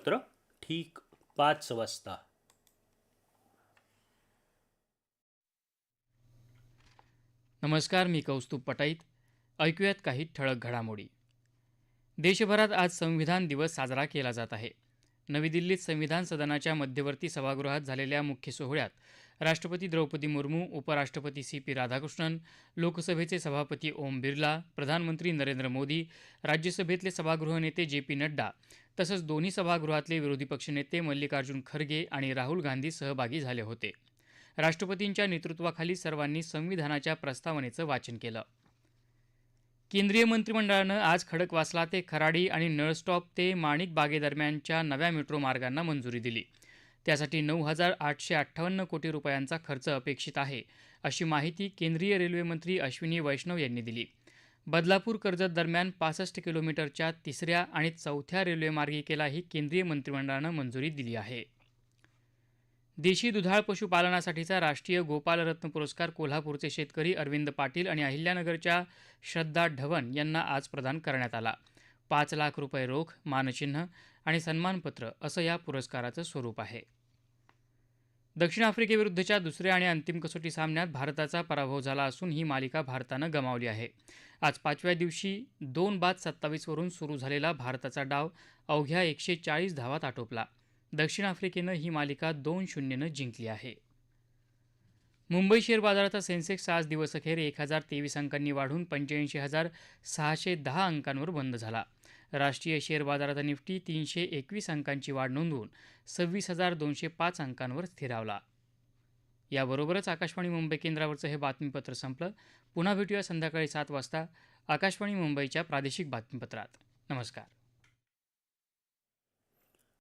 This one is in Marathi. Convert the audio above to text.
मात्र ठीक पाच वाजता. नमस्कार मी कौस्तुभ पटाईत. ऐकूयात काही ठळक घडामोडी. देशभरात आज संविधान दिवस साजरा केला जात आहे. नवी दिल्लीत संविधान सदनाच्या मध्यवर्ती सभागृहात झालेल्या मुख्य सोहळ्यात राष्ट्रपती द्रौपदी मुर्मू उपराष्ट्रपती सी पी राधाकृष्णन लोकसभेचे सभापती ओम बिर्ला प्रधानमंत्री नरेंद्र मोदी राज्यसभेतले सभागृह नेते जे पी नड्डा तसंच दोन्ही सभागृहातले विरोधी पक्षनेते मल्लिकार्जुन खरगे आणि राहुल गांधी सहभागी झाले होते. राष्ट्रपतींच्या नेतृत्वाखाली सर्वांनी संविधानाच्या प्रस्तावनेचं वाचन केलं. केंद्रीय मंत्रिमंडळानं आज खडकवासला ते खराडी आणि नळस्टॉप ते माणिक बागेदरम्यानच्या नव्या मेट्रो मार्गांना मंजुरी दिली. त्यासाठी नऊ हजार आठशे अठ्ठावन्न कोटी रुपयांचा खर्च अपेक्षित आहे अशी माहिती केंद्रीय रेल्वेमंत्री अश्विनी वैष्णव यांनी दिली. बदलापूर कर्जत दरम्यान पासष्ट किलोमीटरच्या तिसऱ्या आणि चौथ्या रेल्वेमार्गिकेलाही केंद्रीय मंत्रिमंडळानं मंजुरी दिली आहे. देशी दुधाळ पशुपालनासाठीचा राष्ट्रीय गोपालरत्न पुरस्कार कोल्हापूरचे शेतकरी अरविंद पाटील आणि अहिल्यानगरच्या श्रद्धा ढवण यांना आज प्रदान करण्यात आला. पाच लाख रुपये रोख मानचिन्ह आणि सन्मानपत्र असं या पुरस्काराचं स्वरूप आहे. दक्षिण आफ्रिकेविरुद्धच्या दुसऱ्या आणि अंतिम कसोटी सामन्यात भारताचा पराभव झाला असून ही मालिका भारतानं गमावली आहे. आज पाचव्या दिवशी दोन बाद सत्तावीसवरून सुरू झालेला भारताचा डाव अवघ्या एकशे चाळीस धावात आटोपला. दक्षिण आफ्रिकेनं ही मालिका दोन शून्यनं जिंकली आहे. मुंबई शेअर बाजाराचा सेन्सेक्स आज दिवसअखेर एक हजार तेवीस अंकांनी वाढून पंच्याऐंशी हजार सहाशे दहा अंकांवर बंद झाला. राष्ट्रीय शेअर बाजाराचा निफ्टी तीनशे एकवीस अंकांची वाढ नोंदवून सव्वीस हजार दोनशे पाच अंकांवर स्थिरावला. याबरोबरच आकाशवाणी मुंबई केंद्रावरचं हे बातमीपत्र संपलं. पुन्हा भेटूया संध्याकाळी सात वाजता आकाशवाणी मुंबईच्या प्रादेशिक बातमीपत्रात. नमस्कार.